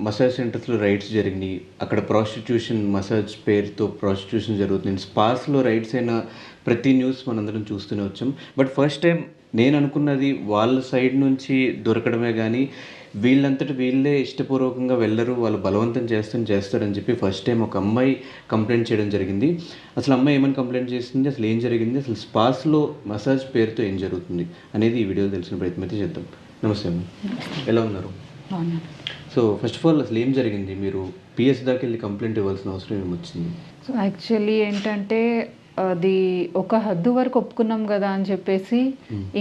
Massage సెంటర్స్లో rides జరిగినాయి. అక్కడ ప్రాస్టిట్యూషన్ మసాజ్ పేరుతో ప్రాస్టిట్యూషన్ జరుగుతుంది. స్పాస్లో రైడ్స్ అయిన ప్రతి న్యూస్ మనందరం చూస్తూనే వచ్చాం. బట్ ఫస్ట్ టైం నేను అనుకున్నది వాళ్ళ సైడ్ నుంచి దొరకడమే కానీ వీళ్ళంతటి వీళ్ళే ఇష్టపూర్వకంగా వెళ్ళరు వాళ్ళు బలవంతం చేస్తాను చేస్తారని చెప్పి ఫస్ట్ టైం ఒక అమ్మాయి కంప్లైంట్ చేయడం జరిగింది. అసలు అమ్మాయి ఏమని కంప్లైంట్ చేసింది? అసలు ఏం జరిగింది? అసలు స్పాస్లో మసాజ్ పేరుతో ఏం జరుగుతుంది? అనేది ఈ వీడియో తెలిసిన ప్రయత్నం అయితే చేద్దాం. నమస్తే అమ్మ. ఎలా ఉన్నారు? సో ఫస్ట్ ఆఫ్ ఆల్ అసలు ఏం జరిగింది? మీరు పిఎస్ దాకా వెళ్ళి కంప్లైంట్ ఇవ్వాల్సిన అవసరం ఏమొచ్చింది? సో యాక్చువల్లీ ఏంటంటే అది ఒక హద్దు వరకు ఒప్పుకున్నాం కదా అని చెప్పేసి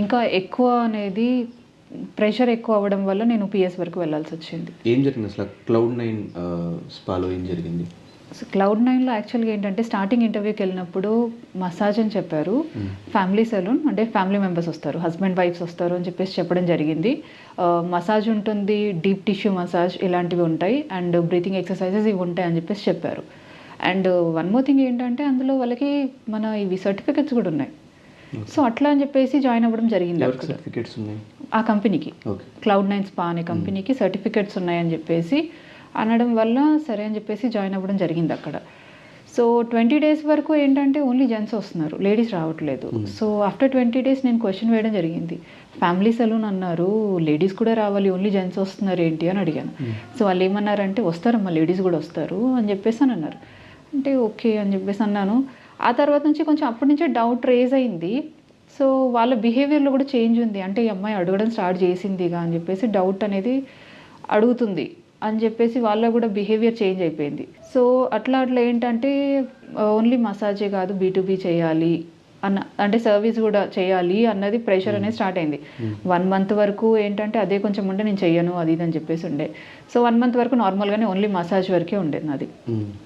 ఇంకా ఎక్కువ అనేది ప్రెషర్ ఎక్కువ అవ్వడం వల్ల నేను పిఎస్ వరకు వెళ్ళాల్సి వచ్చింది. ఏం జరిగింది? అసలు క్లౌడ్ నైన్ స్పాలో ఏం జరిగింది? సో క్లౌడ్ నైన్లో యాక్చువల్గా ఏంటంటే స్టార్టింగ్ ఇంటర్వ్యూకి వెళ్ళినప్పుడు మసాజ్ అని చెప్పారు. ఫ్యామిలీ సెలూన్ అంటే ఫ్యామిలీ మెంబర్స్ వస్తారు హస్బెండ్ వైఫ్స్ వస్తారు అని చెప్పేసి చెప్పడం జరిగింది. మసాజ్ ఉంటుంది డీప్ టిష్యూ మసాజ్ ఇలాంటివి ఉంటాయి అండ్ బ్రీతింగ్ ఎక్సర్సైజెస్ ఇవి ఉంటాయి అని చెప్పేసి చెప్పారు. అండ్ వన్ మోర్ థింగ్ ఏంటంటే అందులో వాళ్ళకి మన ఇవి సర్టిఫికెట్స్ కూడా ఉన్నాయి. సో అట్లా అని చెప్పేసి జాయిన్ అవ్వడం జరిగింది ఆ కంపెనీకి క్లౌడ్ నైన్ స్పా అనే కంపెనీకి సర్టిఫికెట్స్ ఉన్నాయని చెప్పేసి అనడం వల్ల సరే అని చెప్పేసి జాయిన్ అవ్వడం జరిగింది అక్కడ. సో ట్వంటీ డేస్ వరకు ఏంటంటే ఓన్లీ జెంట్స్ వస్తున్నారు లేడీస్ రావట్లేదు. సో ఆఫ్టర్ ట్వంటీ డేస్ నేను క్వశ్చన్ వేయడం జరిగింది. ఫ్యామిలీ సెలూన్ అన్నారు లేడీస్ కూడా రావాలి ఓన్లీ జెంట్స్ వస్తున్నారు ఏంటి అని అడిగాను. సో వాళ్ళు ఏమన్నారంటే వస్తారమ్మా లేడీస్ కూడా వస్తారు అని చెప్పేసి అని అన్నారు. అంటే ఓకే అని చెప్పేసి అన్నాను. ఆ తర్వాత నుంచి కొంచెం అప్పటి నుంచే డౌట్ రేజ్ అయింది. సో వాళ్ళ బిహేవియర్లో కూడా చేంజ్ ఉంది. అంటే ఈ అమ్మాయి అడగడం స్టార్ట్ చేసిందిగా అని చెప్పేసి డౌట్ అనేది అడుగుతుంది. అని చెప్పేసి వాళ్ళ కూడా బిహేవియర్ చేంజ్ అయిపోయింది. సో అట్లా అట్లా ఏంటంటే ఓన్లీ మసాజే కాదు బీ చేయాలి అన్న అంటే సర్వీస్ కూడా చేయాలి అన్నది ప్రెషర్ అనేది స్టార్ట్ అయింది. వన్ మంత్ వరకు ఏంటంటే అదే కొంచెం ఉంటే నేను చెయ్యను అది ఇది అని చెప్పేసి ఉండే. సో వన్ మంత్ వరకు నార్మల్గానే ఓన్లీ మసాజ్ వరకే ఉండేది నాది.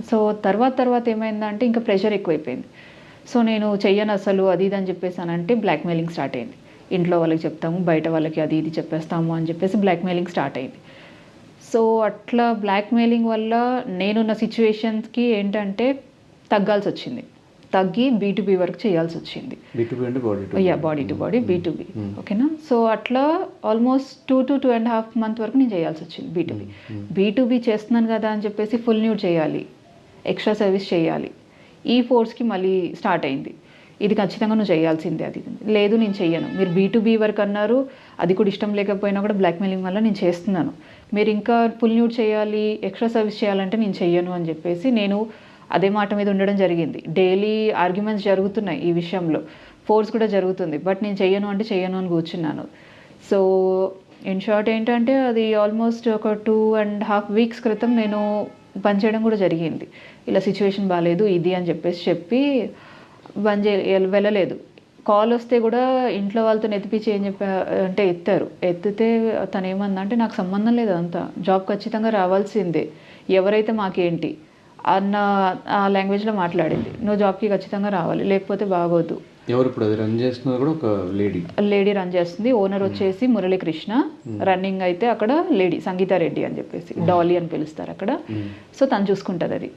సో తర్వాత తర్వాత ఏమైందంటే ఇంకా ప్రెషర్ ఎక్కువైపోయింది. సో నేను చెయ్యను అసలు అది ఇది అని చెప్పేసి అని అంటే బ్లాక్మెయిలింగ్ స్టార్ట్ అయింది. ఇంట్లో వాళ్ళకి చెప్తాము బయట వాళ్ళకి అది ఇది చెప్పేస్తాము అని చెప్పేసి బ్లాక్మెయిలింగ్ స్టార్ట్ అయింది. సో అట్లా బ్లాక్మెయిలింగ్ వల్ల నేనున్న సిచ్యువేషన్స్కి ఏంటంటే తగ్గాల్సి వచ్చింది తగ్గి బీ వరకు చేయాల్సి వచ్చింది B to B body to uh body to body B to B ఓకేనా సో అట్లా almost two to two and half month వరకు నేను చేయాల్సి వచ్చింది B to B B to B చేస్తున్నాను కదా అని చెప్పేసి ఫుల్ న్యూడ్ చేయాలి. ఎక్స్ట్రా సర్వీస్ చేయాలి. ఈ ఫోర్స్కి మళ్ళీ స్టార్ట్ అయింది. ఇది ఖచ్చితంగా నువ్వు చేయాల్సిందే అది. లేదు నేను చెయ్యను. మీరు బీ టు బీ వరకు అన్నారు అది కూడా ఇష్టం లేకపోయినా కూడా బ్లాక్మెయిలింగ్ వల్ల నేను చేస్తున్నాను. మీరు ఇంకా ఫుల్ న్యూడ్ చేయాలి ఎక్స్ట్రా సర్వీస్ చేయాలంటే నేను చెయ్యను అని చెప్పేసి నేను అదే మాట మీద ఉండడం జరిగింది. డైలీ ఆర్గ్యుమెంట్స్ జరుగుతున్నాయి ఈ విషయంలో. ఫోర్స్ కూడా జరుగుతుంది. బట్ నేను చెయ్యను అంటే చెయ్యను అని కూర్చున్నాను. సో ఇన్ షార్ట్ ఏంటంటే అది ఆల్మోస్ట్ ఒక టూ అండ్ హాఫ్ వీక్స్ క్రితం నేను పనిచేయడం కూడా జరిగింది. ఇలా సిచ్యువేషన్ బాగాలేదు ఇది అని చెప్పేసి చెప్పి బంద్ చే వెళ్ళలేదు. కాల్ వస్తే కూడా ఇంట్లో వాళ్ళతో ఎత్తిపించి ఏం చెప్పా అంటే ఎత్తారు. ఎత్తితే తను ఏమన్నా అంటే నాకు సంబంధం లేదు అంతా జాబ్ ఖచ్చితంగా రావాల్సిందే. ఎవరైతే మాకేంటి అన్న ఆ లాంగ్వేజ్లో మాట్లాడింది. నువ్వు జాబ్కి ఖచ్చితంగా రావాలి. లేకపోతే బాగోదు. ఎవరు ఇప్పుడు అది రన్ చేస్తున్నది కూడా ఒక లేడీ. లేడీ రన్ చేస్తుంది. ఓనర్ వచ్చేసి మురళీకృష్ణ. రన్నింగ్ అయితే అక్కడ లేడీ సంగీత రెడ్డి అని చెప్పేసి. డాలీ అని పిలుస్తారు అక్కడ. సో తను చూసుకుంటుంది అది.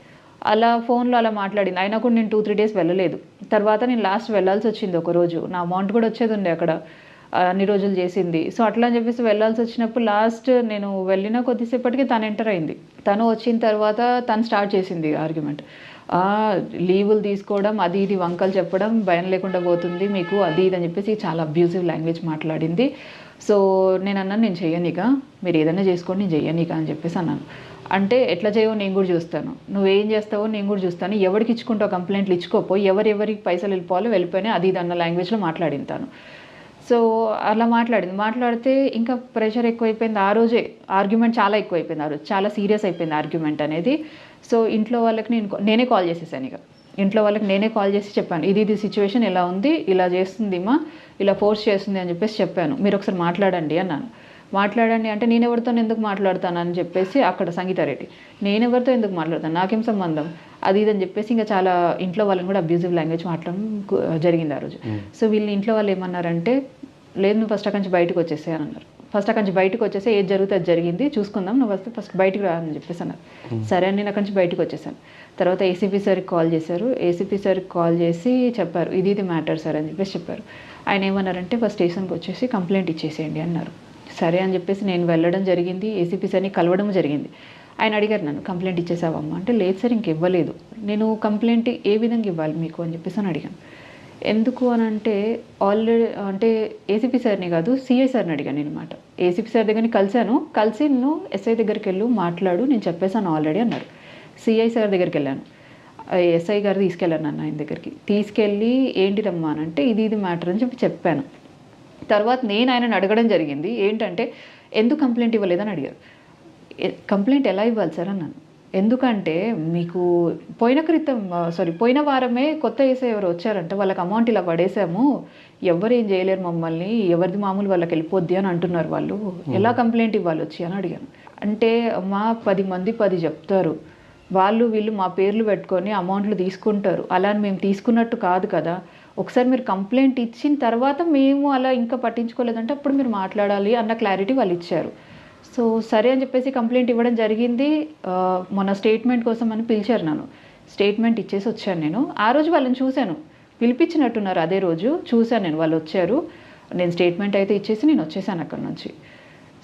అలా ఫోన్లో అలా మాట్లాడింది. అయినా కూడా నేను టూ త్రీ డేస్ వెళ్ళలేదు. తర్వాత నేను లాస్ట్ వెళ్ళాల్సి వచ్చింది ఒకరోజు నా అమౌంట్ కూడా వచ్చేది ఉండే అక్కడ. అన్ని రోజులు చేసింది. సో అట్లా అని చెప్పేసి వెళ్ళాల్సి వచ్చినప్పుడు లాస్ట్ నేను వెళ్ళిన కొద్దిసేపటికి తను ఎంటర్ అయింది. తను వచ్చిన తర్వాత తను స్టార్ట్ చేసింది ఆర్గ్యుమెంట్ లీవులు తీసుకోవడం అది ఇది వంకలు చెప్పడం భయం లేకుండా పోతుంది మీకు అది ఇది అని చెప్పేసి చాలా అబ్యూజివ్ లాంగ్వేజ్ మాట్లాడింది. సో నేను అన్నాను నేను చెయ్యనిక. మీరు ఏదైనా చేసుకోండి నేను చెయ్యనిక అని చెప్పేసి అన్నాను. అంటే ఎట్లా చేయవో నేను కూడా చూస్తాను. నువ్వేం చేస్తావో నేను కూడా చూస్తాను. ఎవరికి ఇచ్చుకుంటావు కంప్లైంట్లు ఇచ్చుకోపో ఎవరెవరికి పైసలు వెళ్ళిపోవాలో వెళ్ళిపోయినా అది ఇది అన్న లాంగ్వేజ్లో మాట్లాడింది తాను. సో అలా మాట్లాడింది. మాట్లాడితే ఇంకా ప్రెషర్ ఎక్కువైపోయింది. ఆ రోజే ఆర్గ్యుమెంట్ చాలా ఎక్కువైపోయింది. ఆ రోజు చాలా సీరియస్ అయిపోయింది ఆర్గ్యుమెంట్ అనేది. సో ఇంట్లో వాళ్ళకి నేను నేనే కాల్ చేసేసాను ఇక. ఇంట్లో వాళ్ళకి నేనే కాల్ చేసి చెప్పాను. ఇది ఇది సిచ్యువేషన్ ఇలా ఉంది? ఇలా చేస్తుంది మా ఇలా ఫోర్స్ చేస్తుంది అని చెప్పేసి చెప్పాను. మీరు ఒకసారి మాట్లాడండి అన్నాను. మాట్లాడండి అంటే నేను ఎవరితో ఎందుకు మాట్లాడతాను అని చెప్పేసి అక్కడ సంగీతారెడ్డి. నేను ఎవరితో ఎందుకు మాట్లాడతాను? నాకేం సంబంధం? అది ఇది అని చెప్పేసి ఇంకా చాలా ఇంట్లో వాళ్ళని కూడా అబ్యూజివ్ లాంగ్వేజ్ మాట్లాడడం జరిగింది ఆ రోజు. సో వీళ్ళు ఇంట్లో వాళ్ళు ఏమన్నారంటే లేదు నువ్వు ఫస్ట్ అక్కడి నుంచి బయటకు వచ్చేసాయి అని అన్నారు. ఫస్ట్ అక్కడి నుంచి బయటకు వచ్చేసి ఏది జరిగితే అది జరిగింది చూసుకుందాం నువ్వు వస్తే ఫస్ట్ బయటకు రా అని చెప్పేసి అన్నారు. సరే అని నేను అక్కడి నుంచి బయటకు వచ్చేసాను. తర్వాత ఏసీపీ సార్కి కాల్ చేశారు. ఏసీపీ సార్కి కాల్ చేసి చెప్పారు ఇది ఇది మ్యాటర్ సార్ అని చెప్పేసి చెప్పారు. ఆయన ఏమన్నారంటే ఫస్ట్ స్టేషన్కి వచ్చేసి కంప్లైంట్ ఇచ్చేసేయండి అన్నారు. సరే అని చెప్పేసి నేను వెళ్ళడం జరిగింది ఏసీపీ సార్ని కలవడం జరిగింది. ఆయన అడిగారు నన్ను కంప్లైంట్ ఇచ్చేసావమ్మా. అంటే లేదు సార్ ఇంక ఇవ్వలేదు నేను కంప్లైంట్ ఏ విధంగా ఇవ్వాలి మీకు? అని చెప్పేసి అని అడిగాను. ఎందుకు అని అంటే ఆల్రెడీ అంటే ఏసీపీ సార్ని కాదు సిఐ సార్ని అడిగాను నేను అనమాట ఏసీపీ సార్ దగ్గరని కలిశాను. కలిసి నువ్వు ఎస్ఐ దగ్గరికి వెళ్ళు మాట్లాడు నేను చెప్పేశాను ఆల్రెడీ అన్నారు సిఐ సార్ దగ్గరికి వెళ్ళాను. ఎస్ఐ గారు తీసుకెళ్ళాను నన్ను ఆయన దగ్గరికి. తీసుకెళ్ళి ఏంటిదమ్మా అని అంటే ఇది ఇది మ్యాటర్ అని చెప్పి చెప్పాను. తర్వాత నేను ఆయనను అడగడం జరిగింది ఏంటంటే ఎందుకు కంప్లైంట్ ఇవ్వలేదని అడిగారు. కంప్లైంట్ ఎలా ఇవ్వాలి సార్? అన్నాను. ఎందుకంటే మీకు పోయిన క్రితం సారీ పోయిన వారమే కొత్త వేసే ఎవరు వచ్చారంట వాళ్ళకి అమౌంట్ ఇలా పడేసాము ఎవరు ఏం చేయలేరు మమ్మల్ని ఎవరిది మామూలు వాళ్ళకి వెళ్ళిపోద్ది అని అంటున్నారు వాళ్ళు ఎలా కంప్లైంట్ ఇవ్వాలి వచ్చి? అని అడిగాను. అంటే మా పది మంది పది చెప్తారు. వాళ్ళు వీళ్ళు మా పేర్లు పెట్టుకొని అమౌంట్లు తీసుకుంటారు. అలా మేము తీసుకున్నట్టు కాదు కదా ఒకసారి మీరు కంప్లైంట్ ఇచ్చిన తర్వాత మేము అలా ఇంకా పట్టించుకోలేదంటే అప్పుడు మీరు మాట్లాడాలి అన్న క్లారిటీ వాళ్ళు ఇచ్చారు. సో సరే అని చెప్పేసి కంప్లైంట్ ఇవ్వడం జరిగింది. మొన్న స్టేట్మెంట్ కోసం అని పిలిచారు నన్ను. స్టేట్మెంట్ ఇచ్చేసి వచ్చాను నేను. ఆ రోజు వాళ్ళని చూశాను. పిలిపించినట్టున్నారు అదే రోజు. చూశాను నేను. వాళ్ళు వచ్చారు. నేను స్టేట్మెంట్ అయితే ఇచ్చేసి నేను వచ్చేసాను అక్కడ నుంచి.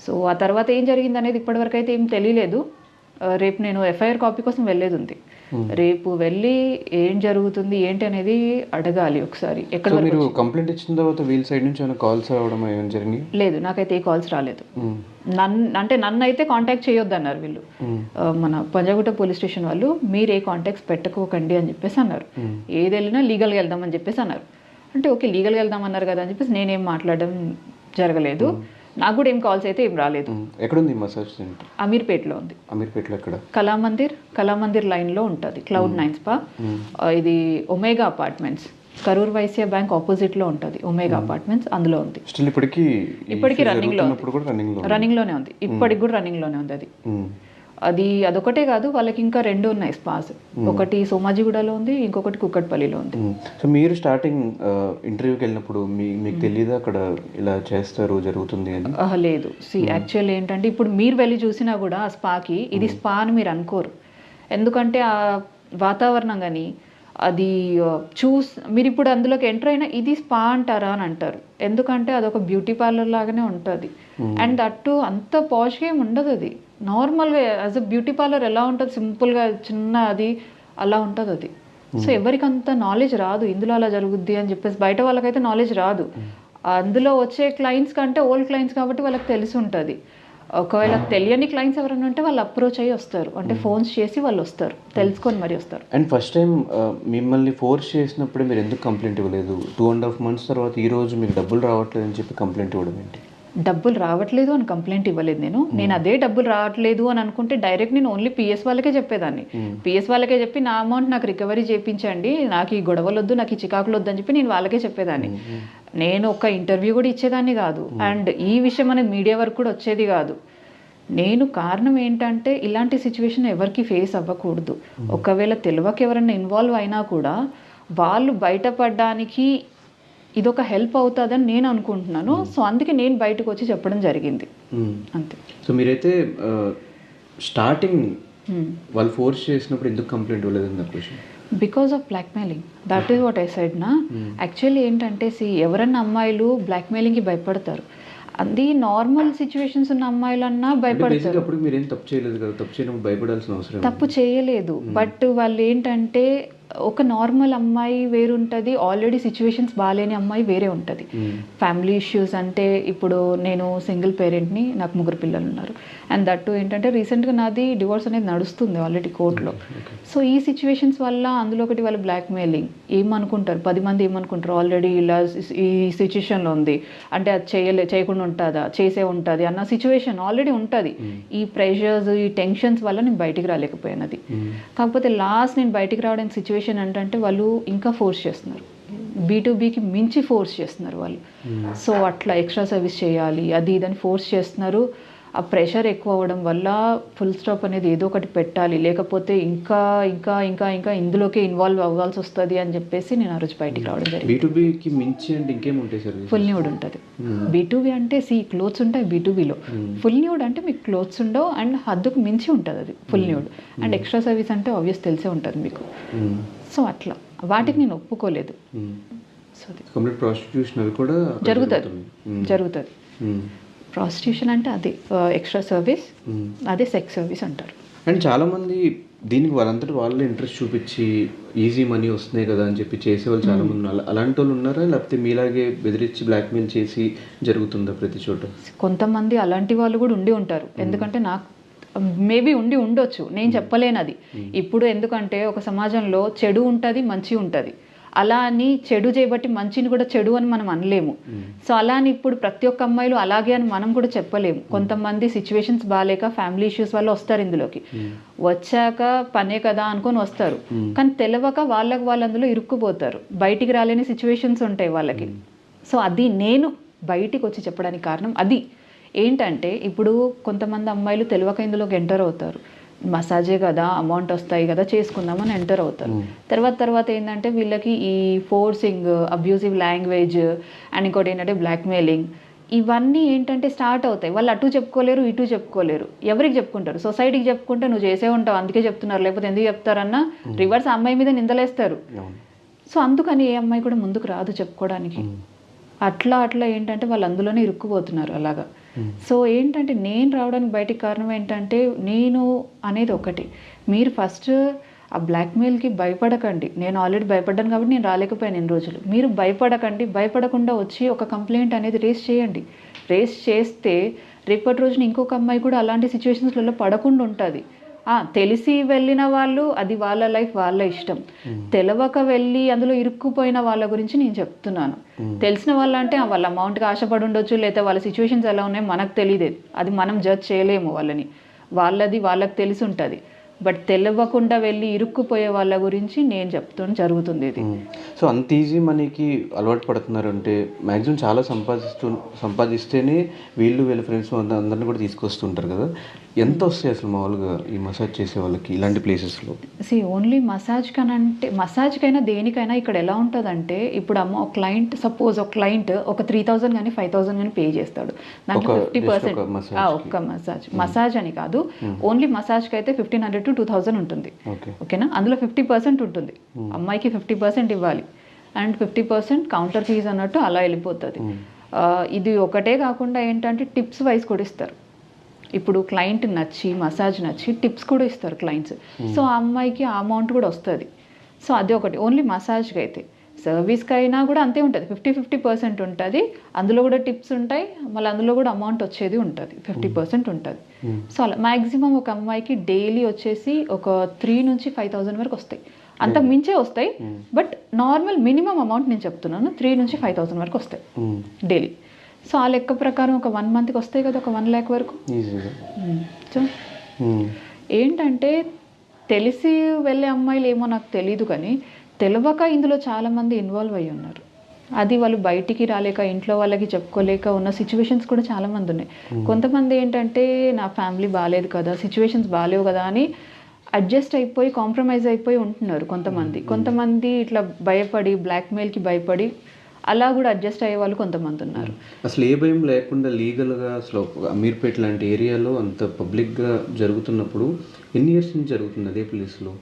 సో ఆ తర్వాత ఏం జరిగింది అనేది ఇప్పటివరకు అయితే ఏం తెలియలేదు. రేపు నేను ఎఫ్ఐఆర్ కాపీ కోసం వెళ్ళేది ఉంది. రేపు వెళ్ళి ఏం జరుగుతుంది ఏంటి అనేది అడగాలి ఒకసారి. ఎక్కడ మీరు కంప్లైంట్ ఇచ్చిన తర్వాత వీళ్ళ సైడ్ నుంచి ఏమైనా కాల్స్ రావడం ఏమైనా జరిగినాయి? లేదు నాకైతే ఏ కాల్స్ రాలేదు. నన్ను అంటే నన్ను అయితే కాంటాక్ట్ చేయొద్దు అన్నారు వీళ్ళు ఆ, మన పంజాగుట్ట పోలీస్ స్టేషన్ వాళ్ళు మీరు ఏ కాంటాక్ట్స్ పెట్టుకోకండి అని చెప్పేసి అన్నారు. ఏది వెళ్ళినా లీగల్గా వెళ్దామని చెప్పేసి అన్నారు. అంటే ఓకే లీగల్గా వెళ్దాం అన్నారు కదా అని చెప్పేసి నేనేం మాట్లాడడం జరగలేదు. నాకు కూడా ఏం కాల్స్ అయితే ఏం రాలేదు. ఎక్కడుంది మసాజ్ సెంటర్ అమీర్పేట్లో ఉంది. అమీర్పేటలో ఎక్కడ? కళామందిర్ కళామందిర్ లైన్లో ఉంటుంది క్లౌడ్ నైన్ స్పా ఇది Omega apartments Karur Vysya bank ఆపోజిట్లో ఉంటుంది ఒమేగా అపార్ట్మెంట్స్ అందులో ఉంది. స్టిల్ ఇప్పటికీ ఇప్పటికీ running లో రన్నింగ్లో ఉంది. ఇప్పటికి కూడా రన్నింగ్లోనే ఉంది అది. అది అదొకటే కాదు వాళ్ళకి ఇంకా రెండు ఉన్నాయి స్పాస్. ఒకటి సోమాజిగూడలో ఉంది ఇంకొకటి కుక్కట్పల్లిలో ఉంది. సో మీరు స్టార్టింగ్ ఇంటర్వ్యూకి వెళ్ళినప్పుడు మీకు తెలియదు అక్కడ ఇలా చేస్తారు జరుగుతుంది అని? లేదు. సి యాక్చువల్ ఏంటంటే ఇప్పుడు మీరు వెళ్ళి చూసినా కూడా ఆ స్పాకి ఇది స్పా అని మీరు అనుకోరు. ఎందుకంటే ఆ వాతావరణం కానీ అది చూస్ మీరు ఇప్పుడు అందులోకి ఎంటర్ అయినా ఇది స్పా అంటారా అని అంటారు. ఎందుకంటే అదొక బ్యూటీ పార్లర్ లాగానే ఉంటుంది. అండ్ అట్టు అంత పాష్గా ఏమి ఉండదు అది. నార్మల్గా యాజ్ అ బ్యూటీ పార్లర్ ఎలా ఉంటుంది? సింపుల్గా చిన్న అది అలా ఉంటుంది అది. సో ఎవరికి అంత నాలెడ్జ్ రాదు. ఇందులో అలా జరుగుద్ది అని చెప్పేసి బయట వాళ్ళకైతే నాలెడ్జ్ రాదు. అందులో వచ్చే క్లయింట్స్ కంటే ఓల్డ్ క్లయింట్స్ కాబట్టి వాళ్ళకి తెలిసి ఉంటుంది. ఒకవేళ తెలియని క్లయింట్స్ ఎవరైనా ఉంటే వాళ్ళు అప్రోచ్ అయ్యి వస్తారు. అంటే ఫోన్స్ చేసి వాళ్ళు వస్తారు. తెలుసుకొని మరి వస్తారు. అండ్ ఫస్ట్ టైం మిమ్మల్ని ఫోర్స్ చేసినప్పుడే మీరు ఎందుకు కంప్లైంట్ ఇవ్వలేదు? టూ అండ్ హాఫ్ మంత్స్ తర్వాత ఈ రోజు మీకు డబ్బులు రావట్లేదు అని చెప్పి కంప్లైంట్ ఇవ్వడం ఏంటి? డబ్బులు రావట్లేదు అని కంప్లైంట్ ఇవ్వలేదు నేను. నేను అదే డబ్బులు రావట్లేదు అని అనుకుంటే డైరెక్ట్ నేను ఓన్లీ పిఎస్ వాళ్ళకే చెప్పేదాన్ని. పిఎస్ వాళ్ళకే చెప్పి నా అమౌంట్ నాకు రికవరీ చేయించండి నాకు ఈ గొడవలు వద్దు నాకు ఈ చికాకులు వద్దు అని చెప్పి నేను వాళ్ళకే చెప్పేదాన్ని. నేను ఒక ఇంటర్వ్యూ కూడా ఇచ్చేదాన్ని కాదు. అండ్ ఈ విషయం అనేది మీడియా వరకు కూడా వచ్చేది కాదు. నేను కారణం ఏంటంటే ఇలాంటి సిచ్యువేషన్ ఎవరికి ఫేస్ అవ్వకూడదు. ఒకవేళ తెలియక ఎవరైనా ఇన్వాల్వ్ అయినా కూడా వాళ్ళు బయటపడడానికి ఇదొక హెల్ప్ అవుతుందని నేను అనుకుంటున్నాను. సో అందుకే నేను బయటకు వచ్చి చెప్పడం జరిగింది. మ్మ్. అంతే. సో మీరైతే స్టార్టింగ్ Hmm. వాళ్ళు ఫోర్స్ చేసినప్పుడు ఎందుకు కంప్లైంట్ ఇవ్వలేదు నా question because of blackmailing that is what I said నా యాక్చువల్లీ ఏంటంటే సి ఎవరన్నా అమ్మాయిలు బ్లాక్మెయిలింగ్కి భయపడతారు. అది నార్మల్ సిచ్యువేషన్స్ ఉన్న అమ్మాయిలన్నా భయపడతారు. బేసిక్గా అప్పుడు మీరు ఏం తప్పు చేయలేదు కదా? తప్పు చేయనప్పుడు భయపడాల్సిన అవసరం తప్పు చేయలేదు. బట్ వాళ్ళు ఏంటంటే ఒక నార్మల్ అమ్మాయి వేరుంటుంది ఆల్రెడీ సిచ్యువేషన్స్ బాగాలేని అమ్మాయి వేరే ఉంటుంది. ఫ్యామిలీ ఇష్యూస్ అంటే ఇప్పుడు నేను సింగిల్ పేరెంట్ని నాకు ముగ్గురు పిల్లలు ఉన్నారు. అండ్ దట్టు ఏంటంటే రీసెంట్గా నాది డివోర్స్ అనేది నడుస్తుంది ఆల్రెడీ కోర్టులో సో ఈ సిచ్యువేషన్స్ వల్ల అందులో ఒకటి వాళ్ళు బ్లాక్మెయిలింగ్ ఏమనుకుంటారు? పది మంది ఏమనుకుంటారు? ఆల్రెడీ ఇలా ఈ సిచ్యువేషన్లో ఉంది. అంటే అది చేయలే చేయకుండా ఉంటుందా? చేసే ఉంటుంది అన్న సిచ్యువేషన్ ఆల్రెడీ ఉంటుంది. ఈ ప్రెషర్స్ ఈ టెన్షన్స్ వల్ల నేను బయటికి రాలేకపోయాను అది. కాకపోతే లాస్ట్ నేను బయటికి రావడానికి సిచ్యువేషన్ ఏంటంటే వాళ్ళు ఇంకా ఫోర్స్ చేస్తున్నారు. బీకి మించి ఫోర్స్ చేస్తున్నారు వాళ్ళు. సో అట్లా ఎక్స్ట్రా సర్వీస్ చేయాలి అది ఇదని ఫోర్స్ చేస్తున్నారు. ఆ ప్రెషర్ ఎక్కువ అవ్వడం వల్ల ఫుల్ స్టాప్ అనేది ఏదో ఒకటి పెట్టాలి. లేకపోతే ఇంకా ఇంకా ఇంకా ఇంకా ఇందులోకే ఇన్వాల్వ్ అవ్వాల్సి వస్తుంది అని చెప్పేసి నేను ఆ రోజు బయటికి రావడం జరిగింది. మించి అంటే సార్ ఫుల్ న్యూడ్ ఉంటుంది. బీటూబీ అంటే సి క్లోత్స్ ఉంటాయి బీటూబీలో ఫుల్ న్యూడ్ అంటే మీకు క్లోత్స్ ఉండవు అండ్ హద్దుకు మించి ఉంటుంది అది full nude. And extra service అంటే ఆబ్వియస్ తెలిసే ఉంటుంది మీకు. సో అట్లా. వాటికి నేను ఒప్పుకోలేదు. సో అది. కంప్లీట్ ప్రాస్టిట్యూషన్ అవి కూడా అక్కడ జరుగుతుంది. జరుగుతుంది. ప్రాస్టిట్యూషన్ అంటే అదే ఎక్స్ట్రా సర్వీస్ అదే సెక్స్ సర్వీస్ అంటారు. అండ్ చాలామంది దీనికి వాళ్ళంతటి వాళ్ళే ఇంట్రెస్ట్ చూపించి ఈజీ మనీ వస్తున్నాయి కదా అని చెప్పి చేసేవాళ్ళు చాలా మంది ఉన్నారు. అలాంటి వాళ్ళు ఉన్నారా? లేకపోతే మీలాగే బెదిరించి బ్లాక్మెయిల్ చేసి జరుగుతుందా ప్రతి చోట? కొంతమంది అలాంటి వాళ్ళు కూడా ఉండి ఉంటారు. ఎందుకంటే నాకు మేబీ ఉండి ఉండొచ్చు. నేను చెప్పలేను అది ఇప్పుడు ఎందుకంటే ఒక సమాజంలో చెడు ఉంటుంది మంచి ఉంటుంది. అలా అని చెడు చేయబట్టి మంచిని కూడా చెడు అని మనం అనలేము. సో అలా అని ఇప్పుడు ప్రతి ఒక్క అమ్మాయిలు అలాగే అని మనం కూడా చెప్పలేము. కొంతమంది సిచ్యువేషన్స్ బాగాలేక ఫ్యామిలీ ఇష్యూస్ వల్ల వస్తారు ఇందులోకి. వచ్చాక పనే కదా అనుకొని వస్తారు. కానీ తెలవక వాళ్ళకి వాళ్ళు అందులో ఇరుక్కుపోతారు. బయటికి రాలేని సిచ్యువేషన్స్ ఉంటాయి వాళ్ళకి. సో అది నేను బయటికి వచ్చి చెప్పడానికి కారణం అది. ఏంటంటే ఇప్పుడు కొంతమంది అమ్మాయిలు తెలియక ఇందులోకి ఎంటర్ అవుతారు. మసాజే కదా అమౌంట్ వస్తాయి కదా చేసుకుందామని ఎంటర్ అవుతారు. తర్వాత తర్వాత ఏంటంటే వీళ్ళకి ఈ ఫోర్సింగ్ అబ్యూజివ్ లాంగ్వేజ్ అండ్ ఇంకోటి ఏంటంటే బ్లాక్మెయిలింగ్ ఇవన్నీ ఏంటంటే స్టార్ట్ అవుతాయి. వాళ్ళు అటు చెప్పుకోలేరు ఇటు చెప్పుకోలేరు. ఎవరికి చెప్పుకుంటారు? సొసైటీకి చెప్పుకుంటే నువ్వు చేసే ఉంటావు అందుకే చెప్తున్నారు. లేకపోతే ఎందుకు చెప్తారన్నా రివర్స్ అమ్మాయి మీద నిందలేస్తారు. సో అందుకని ఏ అమ్మాయి కూడా ముందుకు రాదు చెప్పుకోవడానికి. అట్లా అట్లా ఏంటంటే వాళ్ళు అందులోనే ఇరుక్కుపోతున్నారు అలాగా. సో ఏంటంటే నేను రావడానికి బయటికి కారణం ఏంటంటే నేను అనేది ఒకటి. మీరు ఫస్ట్ ఆ బ్లాక్మెయిల్కి భయపడకండి. నేను ఆల్రెడీ భయపడ్డాను కాబట్టి నేను రాలేకపోయాను ఎన్ని రోజులు. మీరు భయపడకండి. భయపడకుండా వచ్చి ఒక కంప్లైంట్ అనేది రేస్ చేయండి. రేస్ చేస్తే రేపటి రోజున ఇంకొక అమ్మాయి కూడా అలాంటి సిచ్యువేషన్స్లలో పడకుండా ఉంటుంది. తెలిసి వెళ్ళిన వాళ్ళు అది వాళ్ళ లైఫ్ వాళ్ళ ఇష్టం. తెలవక వెళ్ళి అందులో ఇరుక్కుపోయిన వాళ్ళ గురించి నేను చెప్తున్నాను. తెలిసిన వాళ్ళు అంటే వాళ్ళ అమౌంట్కి ఆశపడి ఉండొచ్చు లేదా వాళ్ళ సిచ్యువేషన్స్ ఎలా ఉన్నాయో మనకు తెలియదు అది మనం జడ్జ్ చేయలేము వాళ్ళని. వాళ్ళది వాళ్ళకి తెలిసి ఉంటుంది. బట్ తెలియకుండా వెళ్ళి ఇరుక్కుపోయే వాళ్ళ గురించి నేను చెప్తాను జరుగుతుంది ఇది. సో అంత ఈజీ మనీకి అలవాటు పడుతున్నారు అంటే మ్యాక్సిమం చాలా సంపాదిస్తూ సంపాదిస్తేనే వీళ్ళు వీళ్ళ ఫ్రెండ్స్ అందరిని కూడా తీసుకొస్తుంటారు కదా. ఎంత వస్తాయి అసలు మామూలుగా ఈ మసాజ్ చేసే వాళ్ళకి ఇలాంటి ప్లేసెస్లో సి ఓన్లీ మసాజ్ కనంటే మసాజ్కైనా దేనికైనా ఇక్కడ ఎలా ఉంటుందంటే ఇప్పుడు అమ్మ ఒక క్లయింట్ సపోజ్ ఒక క్లయింట్ ఒక త్రీ థౌజండ్ కానీ ఫైవ్ థౌసండ్ కానీ పే చేస్తాడు. దాంట్లో ఒక- ఫిఫ్టీ పర్సెంట్. ఒక్క మసాజ్ మసాజ్ అని కాదు. ఓన్లీ మసాజ్కి అయితే fifteen hundred to two thousand ఉంటుంది. ఓకే ఓకేనా అందులో ఫిఫ్టీ పర్సెంట్ ఉంటుంది. అమ్మాయికి ఫిఫ్టీ పర్సెంట్ ఇవ్వాలి. And fifty percent counter fees అన్నట్టు అలా వెళ్ళిపోతుంది. ఆ, ఇది ఒకటే కాకుండా ఏంటంటే టిప్స్ వైజ్ కూడా ఇస్తారు. ఇప్పుడు క్లయింట్ నచ్చి మసాజ్ నచ్చి టిప్స్ కూడా ఇస్తారు క్లయింట్స్ సో ఆ అమ్మాయికి ఆ అమౌంట్ కూడా వస్తుంది. సో అది ఒకటి. ఓన్లీ మసాజ్కి అయితే. సర్వీస్కి అయినా కూడా అంతే ఉంటుంది. ఫిఫ్టీ ఫిఫ్టీ పర్సెంట్ ఉంటుంది. అందులో కూడా టిప్స్ ఉంటాయి. మళ్ళీ అందులో కూడా అమౌంట్ వచ్చేది ఉంటుంది. ఫిఫ్టీ పర్సెంట్ ఉంటుంది. సో అలా మ్యాక్సిమం ఒక అమ్మాయికి డైలీ వచ్చేసి ఒక త్రీ నుంచి ఫైవ్ థౌసండ్ వరకు వస్తాయి. అంతకు మించే వస్తాయి. బట్ నార్మల్ మినిమం అమౌంట్ నేను చెప్తున్నాను. త్రీ నుంచి ఫైవ్ థౌసండ్ వరకు వస్తాయి. డైలీ సో ఆ లెక్క ప్రకారం ఒక వన్ మంత్కి వస్తాయి కదా ఒక వన్ ల్యాక్ వరకు. సో ఏంటంటే తెలిసి వెళ్ళే అమ్మాయిలు ఏమో నాకు తెలియదు కానీ తెలియక ఇందులో చాలామంది ఇన్వాల్వ్ అయ్యి ఉన్నారు. అది వాళ్ళు బయటికి రాలేక ఇంట్లో వాళ్ళకి చెప్పుకోలేక ఉన్న సిచ్యువేషన్స్ కూడా చాలామంది ఉన్నాయి. కొంతమంది ఏంటంటే నా ఫ్యామిలీ బాగాలేదు కదా సిచ్యువేషన్స్ బాగాలేవు కదా అని అడ్జస్ట్ అయిపోయి కాంప్రమైజ్ అయిపోయి ఉంటున్నారు కొంతమంది. కొంతమంది ఇట్లా భయపడి బ్లాక్మెయిల్కి భయపడి అలా కూడా అడ్జస్ట్ అయ్యే వాళ్ళు కొంతమంది ఉన్నారు. అసలు ఏ భయం లేకుండా లీగల్గా అసలు అమీర్పేట్ లాంటి ఏరియాలో అంత పబ్లిక్గా జరుగుతున్నప్పుడు ఎన్ని ఇయర్స్ నుంచి జరుగుతుంది అదే ప్లేస్లో?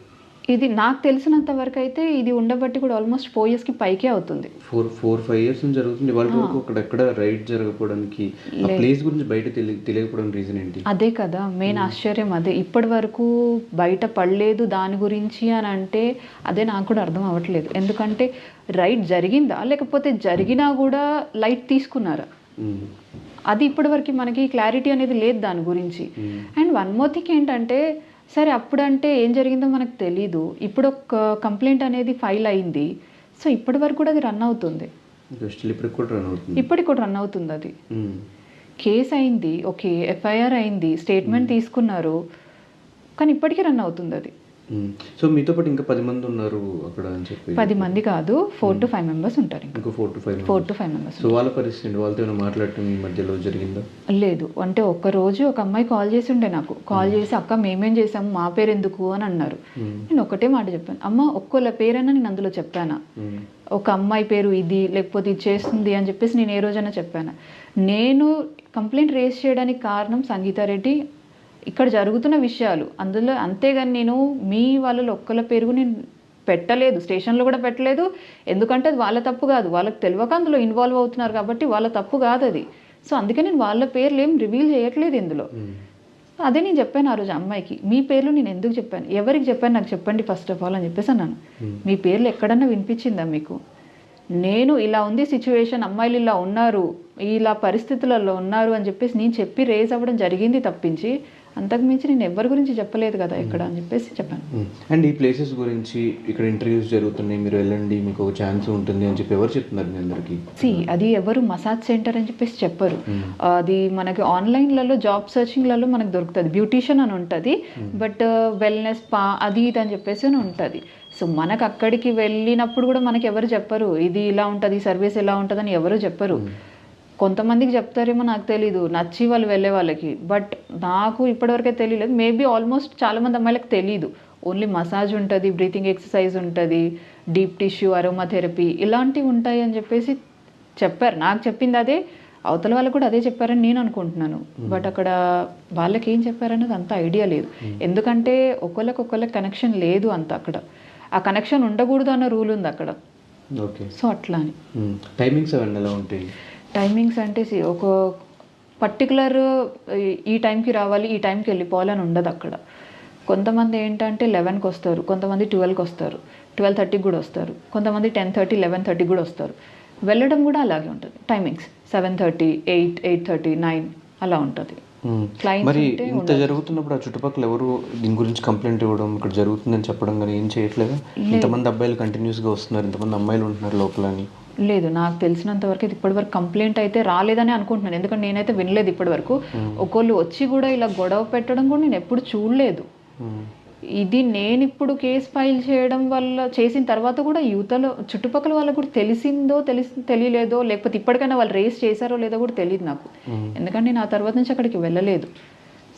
ఇది నాకు తెలిసినంత వరకు అయితే ఇది ఉండబట్టి కూడా ఆల్మోస్ట్ ఫోర్ ఇయర్స్కి పైకే అవుతుంది. ఫోర్ ఫోర్ ఫైవ్ ఇయర్స్ నుంచి జరుగుతుంది. వాళ్ళ వరకు అక్కడెక్కడ రైడ్ జరగకపోవడానికి ఆ ప్లేస్ గురించి బయట తెలియ తెలియకపోవడం రీజన్ ఏంటి? అదే కదా మెయిన్ ఆశ్చర్యం అదే. ఇప్పటి వరకు బయట పడలేదు దాని గురించి అని అంటే అదే నాకు కూడా అర్థం అవ్వట్లేదు. ఎందుకంటే రైట్ జరిగిందా లేకపోతే జరిగినా కూడా లైట్ తీసుకున్నారా? మ్మ్. అది ఇప్పటివరకు మనకి క్లారిటీ అనేది లేదు దాని గురించి. అండ్ వన్ మోర్ థింగ్ ఏంటంటే సరే అప్పుడంటే ఏం జరిగిందో మనకు తెలీదు. ఇప్పుడు ఒక కంప్లైంట్ అనేది ఫైల్ అయింది. సో ఇప్పటి వరకు కూడా అది రన్ అవుతుంది. ఇప్పటికి కూడా రన్ అవుతుంది. అది. కేసు అయింది. ఓకే ఎఫ్ఐఆర్ అయింది. స్టేట్మెంట్ తీసుకున్నారు. కానీ ఇప్పటికీ రన్ అవుతుంది అది. సో మీతో పాటు ఇంకా పది మంది ఉన్నారు అక్కడ అని చెప్పి. పది మంది కాదు ఫోర్ టు ఫైవ్ మెంబర్స్ ఉంటారు ఇంకా. Four to five four to five members so వాళ్ళ పరిస్థితి? వాళ్ళతో ఏమైనా మాట్లాడటం ఈ మధ్యలో జరిగిందా? లేదు. అంటే ఒక్క రోజు ఒక అమ్మాయి కాల్ చేసి ఉండే నాకు. కాల్ చేసి అక్క మేమేం చేసాము మా పేరు ఎందుకు? అని అన్నారు. నేను ఒకటే మాట చెప్పాను. అమ్మ ఒక్కోళ్ళ పేరైనా నేను అందులో చెప్పానా. ఒక అమ్మాయి పేరు ఇది లేకపోతే ఇది చేస్తుంది అని చెప్పేసి నేను ఏ రోజైనా చెప్పాను? నేను కంప్లైంట్ రేస్ చేయడానికి కారణం సంగీతారెడ్డి ఇక్కడ జరుగుతున్న విషయాలు. అందులో అంతేగాని నేను మీ వాళ్ళలో ఒక్కళ్ళ పేరు నేను పెట్టలేదు స్టేషన్లో కూడా పెట్టలేదు. ఎందుకంటే అది వాళ్ళ తప్పు కాదు. వాళ్ళకి తెలియక అందులో ఇన్వాల్వ్ అవుతున్నారు కాబట్టి వాళ్ళ తప్పు కాదు అది. సో అందుకే నేను వాళ్ళ పేర్లు ఏం రివీల్ చేయట్లేదు ఇందులో. అదే నేను చెప్పాను ఆ రోజు అమ్మాయికి మీ పేర్లు నేను ఎందుకు చెప్పాను? ఎవరికి చెప్పాను? నాకు చెప్పండి ఫస్ట్ ఆఫ్ ఆల్ అని చెప్పేసి అన్నాను. మీ పేర్లు ఎక్కడన్నా వినిపించిందా మీకు? నేను ఇలా ఉంది సిచ్యువేషన్ అమ్మాయిలు ఇలా ఉన్నారు ఇలా పరిస్థితులలో ఉన్నారు అని చెప్పేసి నేను చెప్పి రేజ్ అవ్వడం జరిగింది తప్పించి. అంతకుమించి నేను ఎవరి గురించి చెప్పలేదు కదా ఇక్కడ అని చెప్పేసి చెప్పాను. అండ్ ఈ ప్లేసెస్ గురించి ఇక్కడ ఇంటర్వ్యూస్ జరుగుతున్నాయి మీరు వెళ్ళండి మీకు ఒక ఛాన్స్ ఉంటుంది అని చెప్పి ఎవరు చెప్తున్నారు మీ అందరికి? సి అది ఎవరు మసాజ్ సెంటర్ అని చెప్పేసి చెప్పరు. అది మనకి ఆన్లైన్లలో జాబ్ సర్చింగ్లలో మనకు దొరుకుతుంది. బ్యూటీషియన్ అని ఉంటుంది బట్ వెల్నెస్ పా అది ఇది అని చెప్పేసి అని ఉంటుంది. సో మనకు అక్కడికి వెళ్ళినప్పుడు కూడా మనకి ఎవరు చెప్పరు ఇది ఇలా ఉంటుంది సర్వీస్ ఎలా ఉంటుందని ఎవరు చెప్పరు. కొంతమందికి చెప్తారేమో నాకు తెలీదు. నచ్చి వాళ్ళు వెళ్ళే వాళ్ళకి. బట్ నాకు ఇప్పటివరకే తెలియలేదు. మేబీ ఆల్మోస్ట్ చాలామంది అమ్మాయిలకు తెలీదు. ఓన్లీ మసాజ్ ఉంటుంది బ్రీతింగ్ ఎక్సర్సైజ్ ఉంటుంది డీప్ టిష్యూ అరోమా థెరపీ ఇలాంటివి ఉంటాయి అని చెప్పేసి చెప్పారు. నాకు చెప్పింది అదే. అవతల వాళ్ళకు కూడా అదే చెప్పారని నేను అనుకుంటున్నాను. బట్ అక్కడ వాళ్ళకి ఏం చెప్పారనేది అంత ఐడియా లేదు. ఎందుకంటే ఒకళ్ళకి ఒకళ్ళకి కనెక్షన్ లేదు అంత అక్కడ. ఆ కనెక్షన్ ఉండకూడదు అన్న రూల్ ఉంది అక్కడ. ఓకే. సో అట్లా అని టైమింగ్స్ ఎలా ఉంటాయి? టైమింగ్స్ అంటే ఒక పర్టికులర్ ఈ టైంకి రావాలి ఈ టైంకి వెళ్ళిపోవాలని ఉండదు అక్కడ. కొంతమంది ఏంటంటే లెవెన్కి వస్తారు కొంతమంది ట్వెల్వ్కి వస్తారు ట్వెల్వ్ థర్టీకి కూడా వస్తారు కొంతమంది టెన్ థర్టీ లెవెన్ థర్టీకి కూడా వస్తారు. వెళ్ళడం కూడా అలాగే ఉంటుంది. Timings seven thirty eight eight thirty nine అలా ఉంటుంది. మరి ఇంత జరుగుతున్నప్పుడు ఆ చుట్టుపక్కల ఎవరు దీని గురించి కంప్లైంట్ ఇవ్వడం ఇక్కడ జరుగుతుందని చెప్పడం కానీ ఏం చేయట్లేదు? ఇంతమంది అబ్బాయిలు కంటిన్యూస్గా వస్తున్నారు ఇంతమంది అమ్మాయిలు ఉంటున్నారు లోపల అని. లేదు నాకు తెలిసినంత వరకు అయితే ఇప్పటివరకు కంప్లైంట్ అయితే రాలేదని అనుకుంటున్నాను. ఎందుకంటే నేనైతే వినలేదు ఇప్పటివరకు ఒకళ్ళు వచ్చి కూడా ఇలా గొడవ పెట్టడం కూడా నేను ఎప్పుడు చూడలేదు. ఇది నేను ఇప్పుడు కేసు ఫైల్ చేయడం వల్ల చేసిన తర్వాత కూడా యువతలో చుట్టుపక్కల వాళ్ళకు కూడా తెలిసిందో తెలిసి తెలియలేదో లేకపోతే ఇప్పటికైనా వాళ్ళు రేస్ చేశారో లేదో కూడా తెలియదు నాకు. ఎందుకంటే నేను ఆ తర్వాత నుంచి అక్కడికి వెళ్ళలేదు.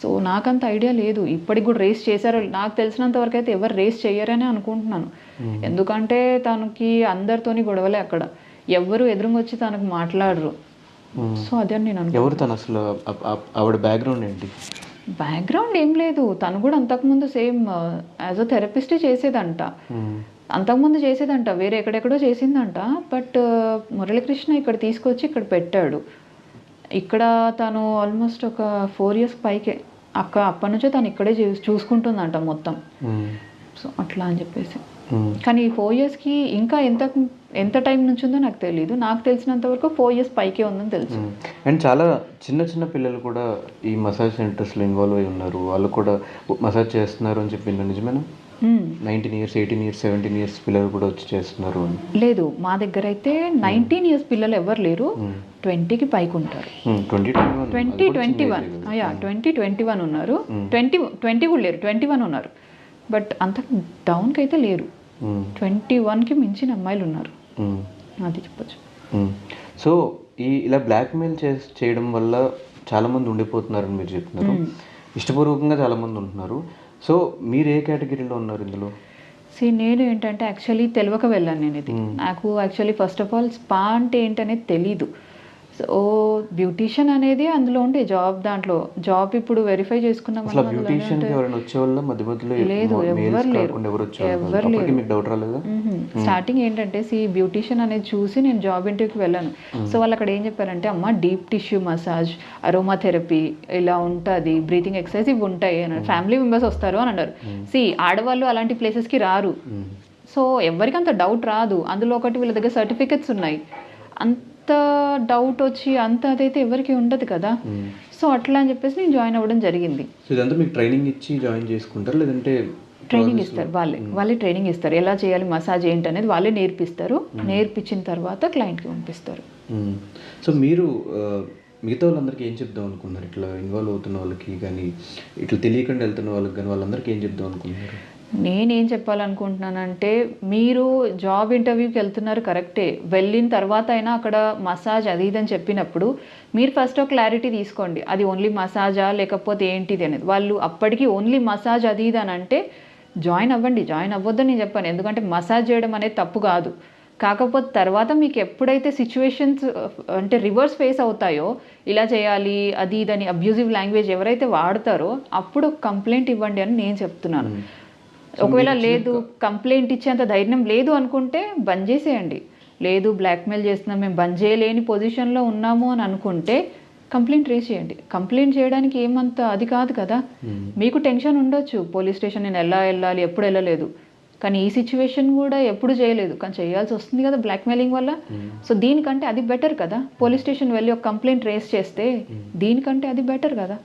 సో నాకంత ఐడియా లేదు. ఇప్పటికి కూడా రేస్ చేశారో నాకు తెలిసినంత వరకు అయితే ఎవరు రేస్ చేయరని అనుకుంటున్నాను. ఎందుకంటే తనకి అందరితోని గొడవలే అక్కడ. ఎవ్వరు ఎదురుగా వచ్చి తనకు మాట్లాడరు. సో అదే నేను అనుకుంటున్నాను ఎవరు తను అసలు? ఆవిడ బ్యాక్గ్రౌండ్ ఏంటి? బ్యాక్గ్రౌండ్ ఏం లేదు. తను కూడా అంతకుముందు సేమ్ యాజ్ అ థెరపిస్టే చేసేదంట. అంతకుముందు చేసేదంట. వేరే ఎక్కడెక్కడో చేసిందంట. బట్ మురళీకృష్ణ ఇక్కడ తీసుకొచ్చి ఇక్కడ పెట్టాడు. ఇక్కడ తను ఆల్మోస్ట్ ఒక ఫోర్ ఇయర్స్ పైకే. అక్క అప్పటి నుంచే తను ఇక్కడే చూసుకుంటుందంట మొత్తం. సో అట్లా అని చెప్పేసి. కానీ ఈ ఫోర్ ఇయర్స్కి ఇంకా ఎంత ఎంత టైం నుంచి ఉందో నాకు తెలియదు నాకు తెలిసినంత వరకు ఫోర్ ఇయర్స్ పైకే ఉందని తెలుసు. అండ్ చాలా చిన్న చిన్న పిల్లలు కూడా ఈ మసాజ్ సెంటర్స్లో ఇన్వాల్వ్ అయి ఉన్నారు. వాళ్ళు కూడా మసాజ్ చేస్తున్నారు అని చెప్పి నిజమేనా. Nineteen years eighteen years seventeen years పిల్లలు కూడా వచ్చి చేస్తున్నారు లేదు. మా దగ్గర అయితే నైన్టీన్ ఇయర్స్ పిల్లలు ఎవరు లేరు. ట్వంటీకి పైకి ఉంటారు. Twenty twenty one twenty twenty one yeah twenty twenty one ఉన్నారు. ట్వంటీ ట్వంటీ కూడా లేరు. ట్వంటీ వన్ ఉన్నారు. బట్ అంత డౌన్కి అయితే లేరు. ట్వంటీ వన్కి మించిన అమ్మాయిలు ఉన్నారు. అది చెప్పొచ్చు. సో ఈ ఇలా బ్లాక్మెయిల్ చే చేయడం వల్ల చాలా మంది ఉండిపోతున్నారని మీరు చెప్తున్నారు. ఇష్టపూర్వకంగా చాలా మంది ఉంటున్నారు. సో మీరు ఏ కేటగిరీలో ఉన్నారు ఇందులో? సి నేను ఏంటంటే యాక్చువల్లీ తెలియక వెళ్ళాను నేను ఇది నాకు actually first of all spa అంటే ఏంటనేది తెలీదు. సో బ్యూటీషియన్ అనేది అందులో ఉండే జాబ్ దాంట్లో జాబ్ ఇప్పుడు వెరిఫై చేసుకున్నాం లేదు, లేరు. ఎవరు స్టార్టింగ్ ఏంటంటే సి బ్యూటీషియన్ అనేది చూసి నేను జాబ్ ఇంటర్వ్యూకి వెళ్ళాను. సో వాళ్ళు అక్కడ ఏం చెప్పారంటే అమ్మ deep tissue massage aroma therapy ఇలా ఉంటుంది బ్రీతింగ్ ఎక్సర్సైజ్ ఇవి ఉంటాయి అని ఫ్యామిలీ మెంబర్స్ వస్తారు అని అన్నారు. సి ఆడవాళ్ళు అలాంటి ప్లేసెస్కి రారు. సో ఎవరికి అంత డౌట్ రాదు. అందులో ఒకటి వీళ్ళ దగ్గర సర్టిఫికెట్స్ ఉన్నాయి. అంత డౌట్ వచ్చి అంత అదైతే ఎవరికి ఉండదు కదా. సో అట్లా అని చెప్పేసి నేను జాయిన్ అవ్వడం జరిగింది. సో ఇదంతా మీకు ట్రైనింగ్ ఇచ్చి జాయిన్ చేసుకుంటారు? లేదంటే ట్రైనింగ్ ఇస్తారు వాళ్ళే. వాళ్ళే ట్రైనింగ్ ఇస్తారు. ఎలా చేయాలి మసాజ్ ఏంటి అనేది వాళ్ళే నేర్పిస్తారు. నేర్పించిన తర్వాత క్లయింట్కి పంపిస్తారు. సో మీరు మిగతా వాళ్ళందరికీ ఏం చెప్దాం అనుకున్నారు? ఇట్లా ఇన్వాల్వ్ అవుతున్న వాళ్ళకి కానీ ఇట్లా తెలియకుండా వెళ్తున్న వాళ్ళకి కానీ వాళ్ళందరికీ ఏం చెప్దాం అనుకున్నారు? నేనేం చెప్పాలనుకుంటున్నానంటే మీరు జాబ్ ఇంటర్వ్యూకి వెళ్తున్నారు కరెక్టే. వెళ్ళిన తర్వాత అయినా అక్కడ మసాజ్ అది ఇదని చెప్పినప్పుడు మీరు ఫస్ట్ ఒక క్లారిటీ తీసుకోండి. అది ఓన్లీ మసాజా లేకపోతే ఏంటిది అనేది. వాళ్ళు అప్పటికి ఓన్లీ మసాజ్ అది ఇది అని అంటే జాయిన్ అవ్వండి జాయిన్ అవ్వద్దని నేను చెప్పాను. ఎందుకంటే మసాజ్ చేయడం అనేది తప్పు కాదు. కాకపోతే తర్వాత మీకు ఎప్పుడైతే సిచ్యువేషన్స్ అంటే రివర్స్ ఫేస్ అవుతాయో ఇలా చేయాలి అది ఇదని అబ్యూజివ్ లాంగ్వేజ్ ఎవరైతే వాడతారో అప్పుడు కంప్లైంట్ ఇవ్వండి అని నేను చెప్తున్నాను. ఒకవేళ లేదు కంప్లైంట్ ఇచ్చేంత ధైర్యం లేదు అనుకుంటే బంద్ చేసేయండి. లేదు బ్లాక్మెయిల్ చేస్తున్నాం మేము బంద్ చేయలేని పొజిషన్లో ఉన్నాము అని అనుకుంటే కంప్లైంట్ రేస్ చేయండి. కంప్లైంట్ చేయడానికి ఏమంత అది కాదు కదా. మీకు టెన్షన్ ఉండొచ్చు. పోలీస్ స్టేషన్ నేను ఎలా వెళ్ళాలి ఎప్పుడు వెళ్ళలేదు. కానీ ఈ సిచ్యువేషన్ కూడా ఎప్పుడు చేయలేదు. కానీ చేయాల్సి వస్తుంది కదా బ్లాక్మెయిలింగ్ వల్ల. సో దీనికంటే అది బెటర్ కదా. పోలీస్ స్టేషన్ వెళ్ళి ఒక కంప్లైంట్ రేస్ చేస్తే దీనికంటే అది బెటర్ కదా.